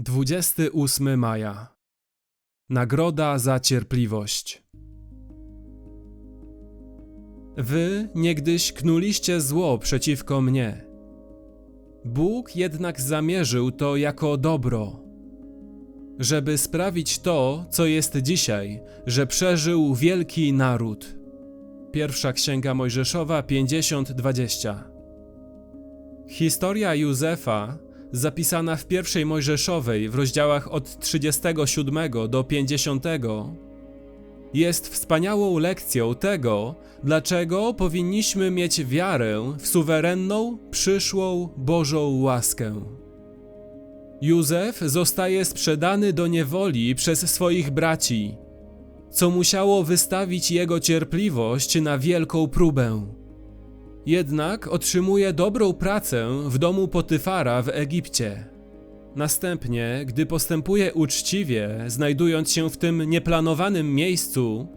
28 maja. Nagroda za cierpliwość. Wy niegdyś knuliście zło przeciwko mnie. Bóg jednak zamierzył to jako dobro, żeby sprawić to, co jest dzisiaj, że przeżył wielki naród. Pierwsza Księga Mojżeszowa 50:20. Historia Józefa zapisana w pierwszej Mojżeszowej w rozdziałach od 37 do 50 jest wspaniałą lekcją tego, dlaczego powinniśmy mieć wiarę w suwerenną, przyszłą Bożą łaskę. Józef zostaje sprzedany do niewoli przez swoich braci, co musiało wystawić jego cierpliwość na wielką próbę. Jednak otrzymuje dobrą pracę w domu Potyfara w Egipcie. Następnie, gdy postępuje uczciwie, znajdując się w tym nieplanowanym miejscu,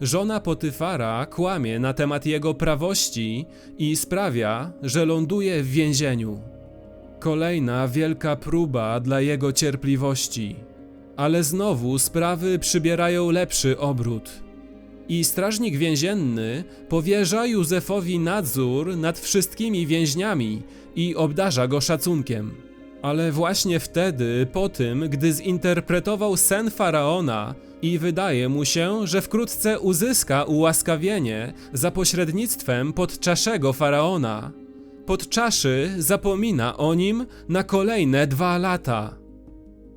żona Potyfara kłamie na temat jego prawości i sprawia, że ląduje w więzieniu. Kolejna wielka próba dla jego cierpliwości. Ale znowu sprawy przybierają lepszy obrót i strażnik więzienny powierza Józefowi nadzór nad wszystkimi więźniami i obdarza go szacunkiem. Ale właśnie wtedy, po tym, gdy zinterpretował sen faraona i wydaje mu się, że wkrótce uzyska ułaskawienie za pośrednictwem podczaszego faraona, podczaszy zapomina o nim na kolejne dwa lata.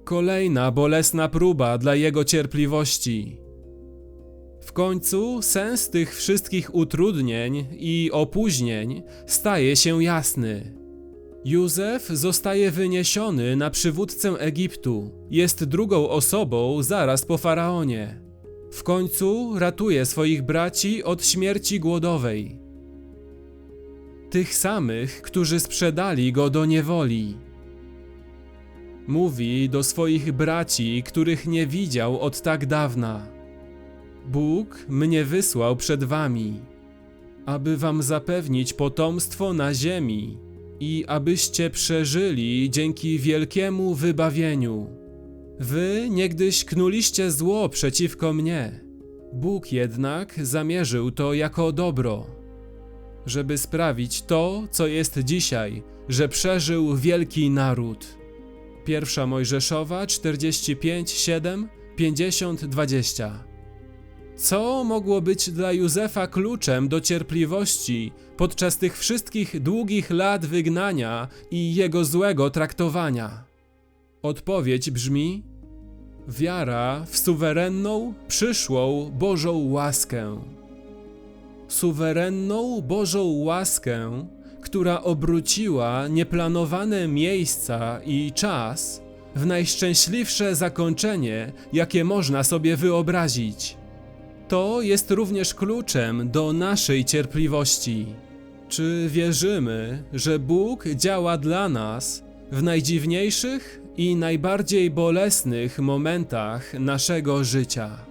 Kolejna bolesna próba dla jego cierpliwości. W końcu sens tych wszystkich utrudnień i opóźnień staje się jasny. Józef zostaje wyniesiony na przywódcę Egiptu. Jest drugą osobą zaraz po faraonie. W końcu ratuje swoich braci od śmierci głodowej. Tych samych, którzy sprzedali go do niewoli. Mówi do swoich braci, których nie widział od tak dawna. Bóg mnie wysłał przed wami, aby wam zapewnić potomstwo na ziemi i abyście przeżyli dzięki wielkiemu wybawieniu. Wy niegdyś knuliście zło przeciwko mnie. Bóg jednak zamierzył to jako dobro, żeby sprawić to, co jest dzisiaj, że przeżył wielki naród. Pierwsza Mojżeszowa 45, 7, 50, 20. Co mogło być dla Józefa kluczem do cierpliwości podczas tych wszystkich długich lat wygnania i jego złego traktowania? Odpowiedź brzmi: wiara w suwerenną, przyszłą Bożą łaskę. Suwerenną Bożą łaskę, która obróciła nieplanowane miejsca i czas w najszczęśliwsze zakończenie, jakie można sobie wyobrazić. To jest również kluczem do naszej cierpliwości. Czy wierzymy, że Bóg działa dla nas w najdziwniejszych i najbardziej bolesnych momentach naszego życia?